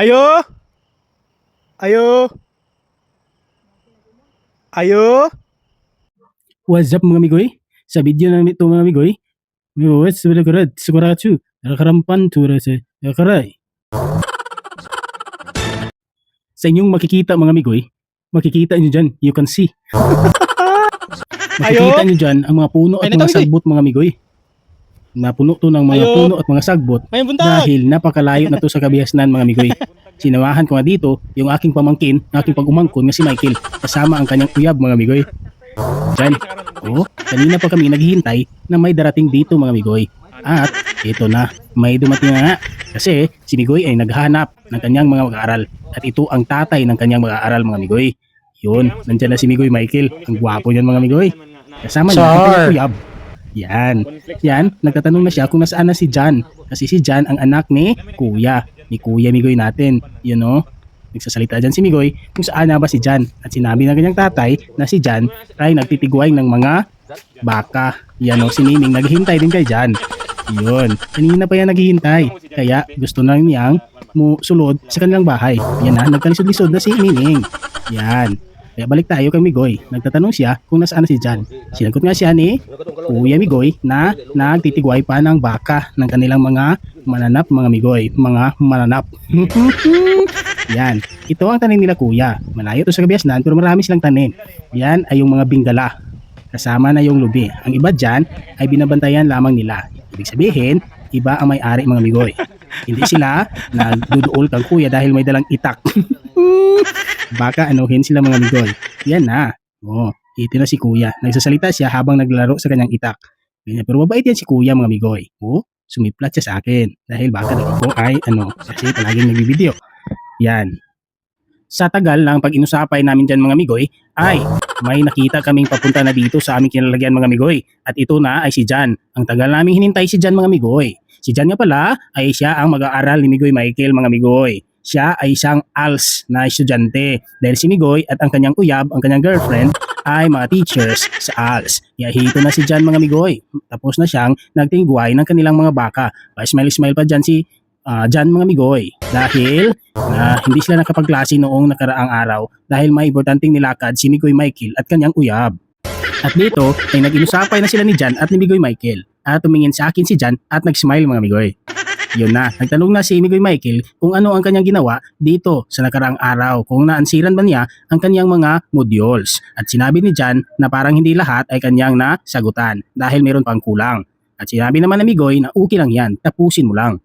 Ayo! Ayo! Ayo! What's up mga migoy? Sa video na ito mga migoy, what's up mga Sukurachu, nakarampan tura sa nakaray. Sa inyong makikita mga migoy, makikita nyo dyan, you can see. makikita nyo dyan ang mga puno at Ay, mga sagbot mga migoy. Napuno to ng mga Ayo. puno at mga sagbot May buntag! dahil napakalayo na to sa kabihasnan mga migoy. Sinawahan ko nga dito yung aking pamangkin, aking pag-umangkon nga si Michael, kasama ang kanyang uyab mga migoy. Diyan. Oo, kanina pa kami naghihintay na may darating dito mga migoy. At ito na, may dumating na nga. Kasi si Migoy ay naghanap ng kanyang mga mag-aaral. At ito ang tatay ng kanyang mag-aaral mga migoy. Yun, nandyan na si Migoy Michael. Ang gwapo niyan mga migoy. Kasama niya ang kanyang uyab. Yan. Yan, nagtatanong na siya kung nasaan na si Jan. Kasi si Jan ang anak ni Kuya. Ni Kuya Migoy natin. You know? Nagsasalita dyan si Migoy kung saan na ba si Jan. At sinabi ng kanyang tatay na si Jan ay nagtitigway ng mga baka. Yan o, si Miming naghihintay din kay Jan. Yun. Kanina pa yan naghihintay. Kaya gusto na niyang mu sulod sa kanilang bahay. Yan na, nagkalisod-lisod na si Miming. Yan. Kaya balik tayo kay Migoy. Nagtatanong siya kung nasaan na si Jan. Sinagot nga siya ni Kuya Migoy na nagtitigway pa ng baka ng kanilang mga mananap mga Migoy. Mga mananap. Yan. Ito ang tanim nila kuya. Malayo to sa Kabiasnan pero marami silang tanim. Yan ay yung mga bingala. Kasama na yung lubi. Ang iba dyan ay binabantayan lamang nila. Ibig sabihin, iba ang may-ari mga migoy. Hindi sila nagduduol kang kuya dahil may dalang itak. Baka anuhin sila mga migoy. Yan na. Oh, ito na si kuya. Nagsasalita siya habang naglalaro sa kanyang itak. Pero mabait yan si kuya mga migoy. Oh, sumiplat siya sa akin. Dahil baka daw ako ay ano, kasi palaging nagbibideo. Yan. Sa tagal ng pag-inusapay namin dyan mga migoy, ay may nakita kaming papunta na dito sa aming kinalagyan mga migoy. At ito na ay si Jan. Ang tagal namin hinintay si Jan mga migoy. Si Jan nga pala ay siya ang mag-aaral ni Migoy Michael mga migoy. Siya ay isang ALS na estudyante dahil si Migoy at ang kanyang uyab, ang kanyang girlfriend ay mga teachers sa ALS. Kaya hito na si Jan mga migoy. Tapos na siyang nagtingguay ng kanilang mga baka. Pa-smile-smile pa dyan si ah, Jan mga migoy. Dahil na hindi sila nakapagklase noong nakaraang araw dahil may importanteng nilakad si Migoy Michael at kanyang uyab. At dito ay nag-inusapay na sila ni Jan at ni Migoy Michael at tumingin sa akin si Jan at nag-smile mga migoy. Yun na, nagtanong na si Migoy Michael kung ano ang kanyang ginawa dito sa nakaraang araw, kung naansiran ba niya ang kanyang mga modules. At sinabi ni Jan na parang hindi lahat ay kanyang nasagutan dahil meron pang kulang. At sinabi naman ni Migoy na okay lang yan, tapusin mo lang.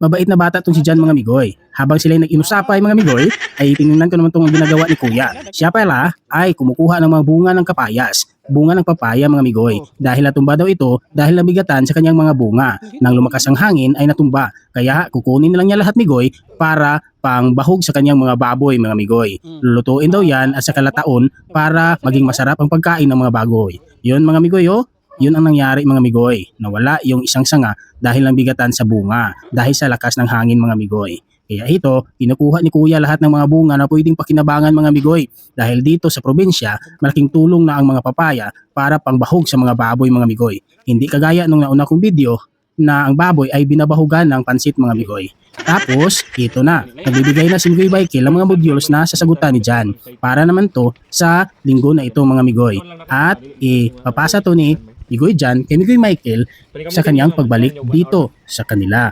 Mabait na bata tong si Jan mga migoy. Habang sila nag-inusapay mga migoy, ay tinignan ko naman tong ginagawa ni Kuya. Siya pala ay kumukuha ng mga bunga ng kapayas. Bunga ng papaya mga migoy. Dahil natumba daw ito dahil nabigatan sa kanyang mga bunga. Nang lumakas ang hangin ay natumba. Kaya kukunin na lang niya lahat migoy para pang bahog sa kanyang mga baboy mga migoy. Lulutuin daw yan at sa kalataon para maging masarap ang pagkain ng mga baboy. Yun mga migoy oh. Yun ang nangyari mga migoy. Nawala yung isang sanga dahil ng bigatan sa bunga, dahil sa lakas ng hangin mga migoy. Kaya ito, kinukuha ni kuya lahat ng mga bunga na pwedeng pakinabangan mga migoy. Dahil dito sa probinsya, malaking tulong na ang mga papaya para pangbahog sa mga baboy mga migoy. Hindi kagaya nung nauna kong video na ang baboy ay binabahugan ng pansit mga migoy. Tapos, ito na. Nagbibigay na si Migoy Michael ang mga modules na sasagutan ni Jan. Para naman to sa linggo na ito mga migoy. At ipapasa to ni Migoy Jan kay Migoy Michael sa kanyang pagbalik dito sa kanila.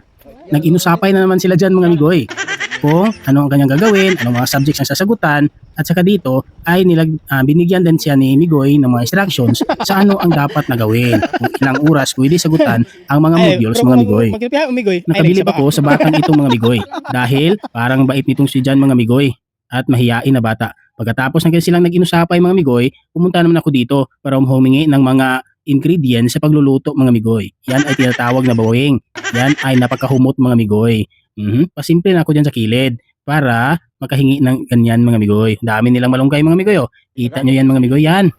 Nag-inusapay na naman sila dyan mga migoy kung ano ang kanyang gagawin, anong mga subjects ang sasagutan, at saka dito ay nilag, ah, binigyan din siya ni Migoy ng mga instructions sa ano ang dapat na gawin. Kung ilang oras pwede sagutan ang mga modules mga migoy. Nakabilib ako sa batang itong mga migoy dahil parang bait nitong si Jan mga migoy at mahiyain na bata. Pagkatapos ng silang nag-inusapay mga migoy, pumunta naman ako dito para humingi ng mga ingredients sa pagluluto mga migoy. Yan ay tinatawag na bawing. Yan ay napakahumot mga migoy. Mhm. Pasimple na ako dyan sa kilid para makahingi ng ganyan mga migoy. Dami nilang malunggay mga migoy oh. Kita nyo yan mga migoy yan.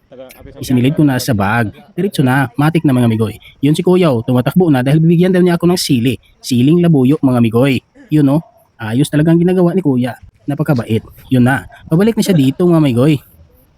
Isinilid ko na sa bag. Diretso na, matik na mga migoy. Yun si Kuya, oh, tumatakbo na dahil bibigyan daw niya ako ng sili. Siling labuyo mga migoy. Yun oh, ayos talagang ginagawa ni Kuya. Napakabait. Yun na. Pabalik na siya dito mga migoy.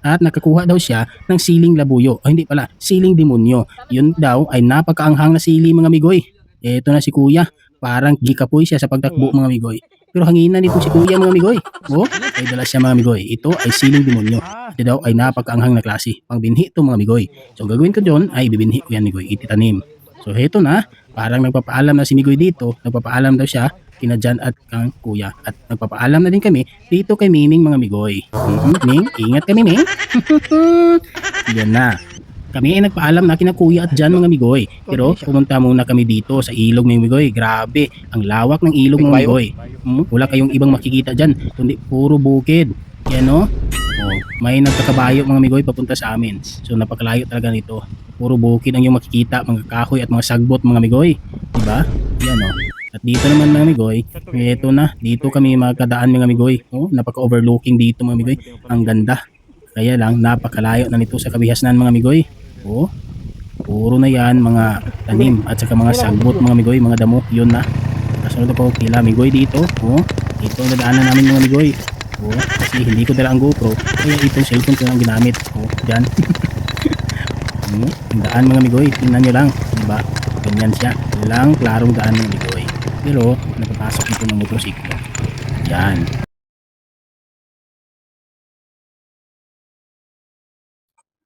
At nakakuha daw siya ng siling labuyo. O hindi pala, siling demonyo. Yun daw ay napakaanghang na sili mga migoy. Eto na si Kuya. Parang gikapoy siya sa pagtakbo mga migoy. Pero hangina nito si kuya mga amigoy. Oh, ay dala siya mga amigoy. Ito ay siling demonyo. Ito daw ay napakaanghang na klase. Pangbinhi ito mga amigoy. So gagawin ko dyan ay bibinhi ko yan amigoy. Ititanim. So heto na. Parang nagpapaalam na si Migoy dito. Nagpapaalam daw siya kina Jan at kang kuya. At nagpapaalam na din kami dito kay Miming mga amigoy. Mhm, Ming, ingat kami Ming. Yan na. Kami ay nagpaalam na kina kuya at Jan mga migoy. Pero pumunta muna kami dito sa ilog ng migoy. Grabe, ang lawak ng ilog mga migoy. Hmm, wala kayong ibang makikita dyan, kundi puro bukid. Yan no? Oh, may nagkakabayo mga migoy papunta sa amin. So napakalayo talaga nito. Puro bukid ang yung makikita, mga kahoy at mga sagbot mga migoy. Diba? Yan no? At dito naman mga migoy, ito na, dito kami magkadaan mga migoy. Oh, napaka-overlooking dito mga migoy. Ang ganda. Kaya lang, napakalayo na nito sa kabihasnan mga migoy. Oh, puro na yan mga tanim at saka mga sagbot mga migoy, mga damo, yun na. Kasunod ako kila migoy dito. Oh, ito ang nadaanan namin mga migoy. Oh, kasi hindi ko dala ang GoPro, kaya itong cellphone ko lang ginamit. Oh, dyan. Hmm, ang daan mga migoy, tingnan nyo lang, di ba? Ganyan siya, lang klarong daan mga migoy. Pero, napapasok dito ng motorsiklo. Yan.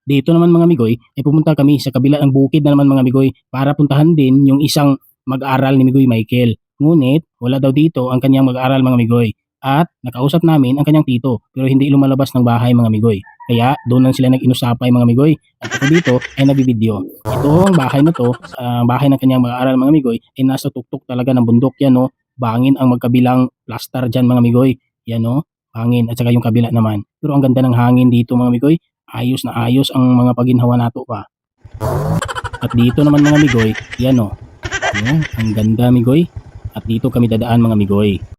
Dito naman mga migoy, ay pumunta kami sa kabila ng bukid na naman mga migoy para puntahan din yung isang mag-aral ni Migoy Michael. Ngunit, wala daw dito ang kanyang mag-aral mga migoy. At nakausap namin ang kanyang tito pero hindi lumalabas ng bahay mga migoy. Kaya doon lang sila nag-inusapay mga migoy. At ako dito ay nabibideo. Ito ang bahay na to, ang bahay ng kanyang mag-aral mga migoy ay nasa tuktok talaga ng bundok yan no. Bangin ang magkabilang plaster dyan mga migoy. Yan no, hangin at saka yung kabila naman. Pero ang ganda ng hangin dito mga migoy. Ayos na ayos ang mga paginhawa nato pa. At dito naman mga migoy, yan o. Ano, ang ganda migoy. At dito kami dadaan mga migoy.